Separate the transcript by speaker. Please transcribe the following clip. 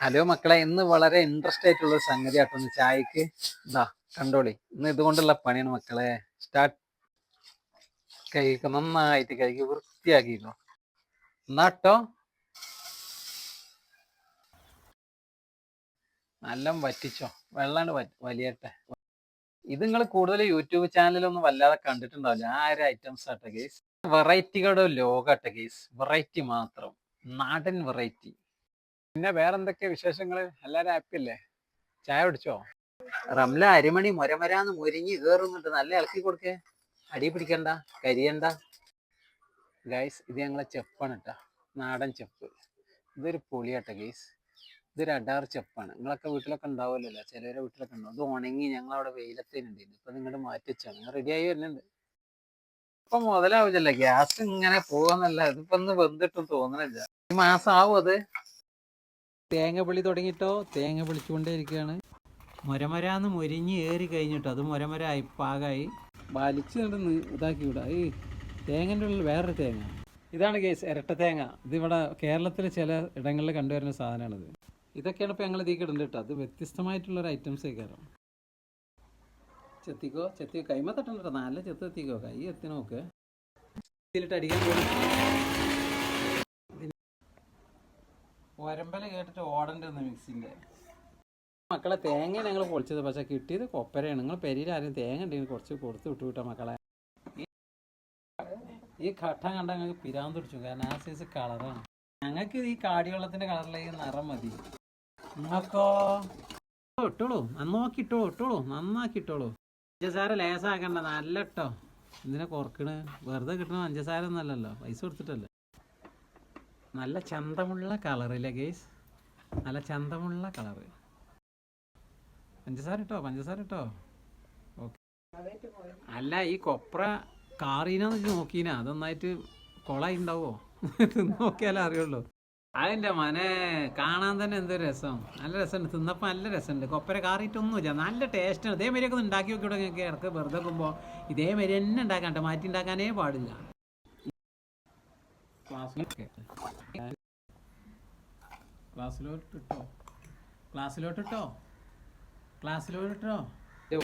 Speaker 1: Hello മക്കളെ ഇന്ന് വളരെ ഇൻട്രസ്റ്റ് ആയിട്ടുള്ള ഒരു സംഗതി ആട്ടോ ഒന്ന് ചായക്ക് ഇതാ കണ്ടോളി. ഇന്ന് ഇതുകൊണ്ടുള്ള പണിയാണ് മക്കളെ. സ്റ്റാർട്ട് കഴുകി നന്നായിട്ട് കഴുകി വൃത്തിയാക്കിക്കോ. എന്നാട്ടോ? നല്ല വറ്റിച്ചോ. വെള്ളാണ്ട് വലിയട്ടെ. ഇത് നിങ്ങൾ കൂടുതൽ യൂട്യൂബ് ചാനലൊന്നും വല്ലാതെ കണ്ടിട്ടുണ്ടാവില്ല. ആ ഒരു ഐറ്റംസ് ആട്ടെ ഗേസ് വെറൈറ്റികളുടെ ലോകാട്ടെ ഗേസ് വെറൈറ്റി മാത്രം. നാടൻ വെറൈറ്റി പിന്നെ വേറെന്തൊക്കെ വിശേഷങ്ങൾ എല്ലാരും ഹാപ്പി അല്ലേ? ചായ കുടിച്ചോ? റംല അരിമണി മൊരമരാന്ന് മുരിഞ്ഞ് കേറുന്നുണ്ട്. നല്ല ഇളക്കി കൊടുക്കേ. അടി പിടിക്കണ്ട കരിയണ്ട. ഗൈസ് ഇത് ഞങ്ങളെ ചെപ്പാണ് കേട്ടാ നാടൻ ചെപ്പ്. ഇതൊരു പൊളിയാട്ടെ ഗൈസ് ഇതൊരു അടാർ ചെപ്പാണ്. നിങ്ങളൊക്കെ വീട്ടിലൊക്കെ ഉണ്ടാവുമല്ലോ? ചിലവരെ വീട്ടിലൊക്കെ ഉണ്ടാവും. ഇത് ഉണങ്ങി ഞങ്ങളവിടെ വെയിലത്തേനുണ്ട് ഇപ്പൊ നിങ്ങളുടെ മാറ്റി വെച്ചാണ്. നിങ്ങൾ റെഡി ആയി വരുന്നുണ്ട്. ഇപ്പൊ മുതലാവില്ലല്ലോ. ഗ്യാസ് ഇങ്ങനെ പോകാന്നല്ല ഇതിപ്പോ ഒന്ന് വെന്തിട്ടും തോന്നണില്ല. ഈ മാസം ആവും അത്? തേങ്ങ പൊളി തുടങ്ങിയിട്ടോ തേങ്ങ പൊളിച്ചുകൊണ്ടേ ഇരിക്കുകയാണ് മുരമരാന്ന് മുരിഞ്ഞ് ഏറി കഴിഞ്ഞിട്ടോ? അത് മുരമരായി പാകായി. വലിച്ച് നടന്ന് ഇതാക്കി വിടാം ഈ തേങ്ങന്റെ ഉള്ളിൽ വേറൊരു തേങ്ങ. ഇതാണ് കേസ് ഇരട്ട തേങ്ങ. ഇതിവിടെ കേരളത്തിലെ ചില ഇടങ്ങളിൽ കണ്ടുവരുന്ന സാധനമാണിത്. ഇതൊക്കെയാണ് ഇപ്പോൾ ഞങ്ങൾ ഇതിലേക്ക് ഇടുന്നത് കേട്ടോ. അത് വ്യത്യസ്തമായിട്ടുള്ളൊരു ഐറ്റംസ് കയറും ചെത്തിക്കോ? ചെത്തി കൈമ തട്ടണ്ട നല്ല ചെത്ത് എത്തിക്കോ. കൈ എത്തി നോക്ക്. ഇതിലിട്ട് അടിക്കാൻ പോകും ഒരമ്പല കേട്ടിട്ട് ഓടണ്ട ഒന്ന് മിക്സിന്റെ. മക്കളെ തേങ്ങ ഞങ്ങൾ പൊളിച്ചത്. പക്ഷെ കിട്ടിയത് കൊപ്പരയാണ്. നിങ്ങൾ പെരിയിൽ ആരും തേങ്ങ ഉണ്ടെങ്കിൽ കുറച്ച് കൊടുത്ത് വിട്ടു വിട്ടാ മക്കളെ. ഈ- ഈ ഘട്ടം കണ്ട ഞങ്ങൾക്ക് പിരാൻ തുടിച്ചു കാരണം ആ സൈസ് കളറാണ്. ഞങ്ങൾക്ക് ഈ കാടിവെള്ളത്തിന്റെ കളറിലേക്ക് നിറം മതി. നിങ്ങൾക്കോ? ഇട്ടോളൂ. നന്നാക്കി ഇട്ടോളൂ ഇട്ടോളൂ. നന്നാക്കി ഇട്ടോളൂ. പഞ്ചസാര ലേസാക്കണ്ട. നല്ല ഇട്ടോ. എന്തിനാ കുറക്കണ്? വെറുതെ കിട്ടണ പഞ്ചസാര ഒന്നല്ലല്ലോ പൈസ കൊടുത്തിട്ടല്ലേ? നല്ല ചന്തമുള്ള കളറില്ലേ ഗേസ്? നല്ല ചന്തമുള്ള കളറ്. പഞ്ചസാര ഇട്ടോ പഞ്ചസാര ഇട്ടോ? ഓക്കെ. അല്ല ഈ കൊപ്ര കാറീനാന്ന് വെച്ച് നോക്കീനാ. അതൊന്നായിട്ട് കൊളായി ഉണ്ടാവോ നോക്കിയാലേ അറിയുള്ളൂ. അതിന്റെ മനെ കാണാൻ തന്നെ എന്തൊരു രസം. നല്ല രസമുണ്ട്. തിന്നപ്പോൾ നല്ല രസമുണ്ട്. കൊപ്പര കാറിയിട്ടൊന്നുമില്ല നല്ല ടേസ്റ്റാണ് ഇതേമാരിയൊക്കെ ഉണ്ടാക്കി നോക്കിയിട്ട് നിങ്ങൾക്ക് ഇടയ്ക്ക് വെറുതെ വെക്കുമ്പോൾ ഇതേമാരി തന്നെ ഉണ്ടാക്കാണ്ട് മാറ്റി ഉണ്ടാക്കാനേ പാടില്ല. ക്ലാസ്സിലോട്ട് ഇട്ടോ ക്ലാസ്സിലോട്ട് ഇട്ടോ ക്ലാസ്സിലോട്ട് ഇട്ടോ